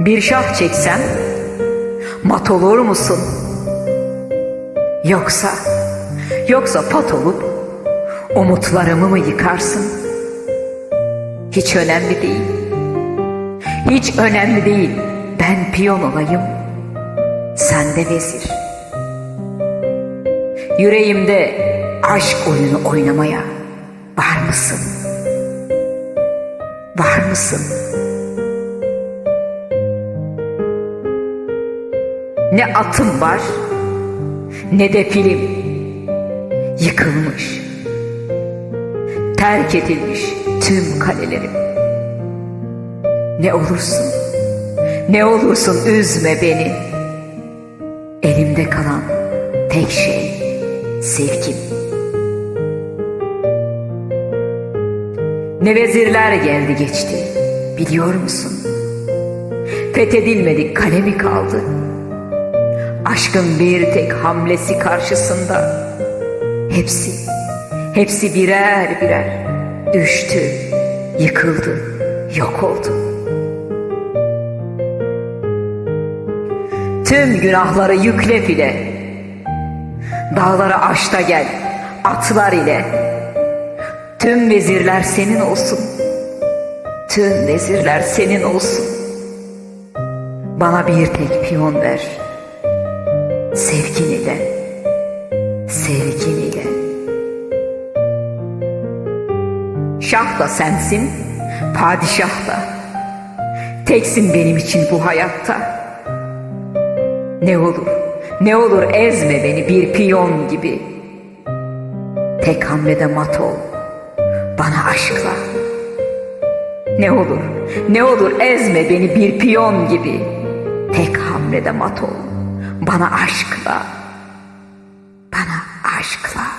Bir şah çeksem mat olur musun? Yoksa, yoksa pat olup umutlarımı mı yıkarsın? Hiç önemli değil. Hiç önemli değil. Ben piyon olayım. Sen de vezir. Yüreğimde aşk oyunu oynamaya var mısın? Var mısın? Ne atım var ne de film. Yıkılmış terk edilmiş tüm kalelerim. Ne olursun ne olursun üzme beni. Elimde kalan tek şey sevgim. Ne vezirler geldi geçti biliyor musun? Fethedilmedik kale mi kaldı Aşkın bir tek hamlesi karşısında hepsi, hepsi birer birer düştü, yıkıldı, yok oldu. Tüm günahları yükle file, dağları aşta gel, atlar ile. Tüm vezirler senin olsun, tüm vezirler senin olsun. Bana bir tek piyon ver.'' Sevgin ile, sevgin ile. Şah da sensin, padişah da. Teksin benim için bu hayatta. Ne olur, ne olur ezme beni bir piyon gibi. Tek hamlede mat ol, bana aşkla. Ne olur, ne olur ezme beni bir piyon gibi. Tek hamlede mat ol bana aşkla, bana aşkla.